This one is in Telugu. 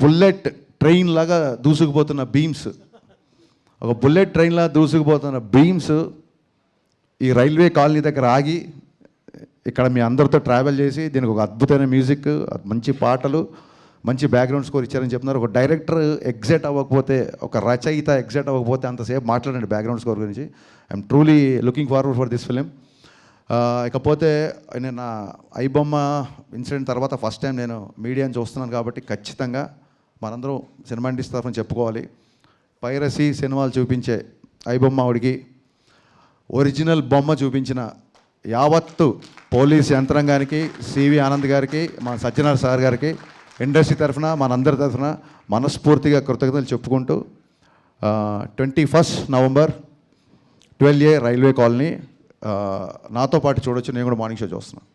బుల్లెట్ ట్రైన్ లాగా దూసుకుపోతున్న బీమ్స్. ఒక బుల్లెట్ ట్రైన్లా దూసుకుపోతున్న బీమ్స్ ఈ రైల్వే కాలనీ దగ్గర ఆగి ఇక్కడ మీ అందరితో ట్రావెల్ చేసి దీనికి ఒక అద్భుతమైన మ్యూజిక్ మంచి పాటలు మంచి బ్యాక్గ్రౌండ్ స్కోర్ ఇచ్చారని చెప్తున్నారు. ఒక డైరెక్టర్ ఎగ్జైట్ అవ్వకపోతే ఒక రచయిత ఎగ్జైట్ అవ్వకపోతే అంతసేపు మాట్లాడండి బ్యాక్గ్రౌండ్ స్కోర్ గురించి. I'm truly looking forward for this film ఇకపోతే నేను నా ఐబొమ్మ ఇన్సిడెంట్ తర్వాత ఫస్ట్ టైం నేను మీడియాని చూస్తున్నాను కాబట్టి ఖచ్చితంగా మనందరం సినిమా ఇండస్ట్రీ తరఫున చెప్పుకోవాలి. పైరసీ సినిమాలు చూపించే ఐబొమ్మ ఆవిడికి ఒరిజినల్ బొమ్మ చూపించిన యావత్తు పోలీస్ యంత్రాంగానికి సివి ఆనంద్ గారికి మన సత్యనారాయణ సార్ గారికి ఇండస్ట్రీ తరఫున మనందరి తరఫున మనస్ఫూర్తిగా కృతజ్ఞతలు చెప్పుకుంటూ twenty first November twelve A railway colony నాతో పాటు చూడొచ్చు. నేను కూడా మార్నింగ్ షో చూస్తున్నాను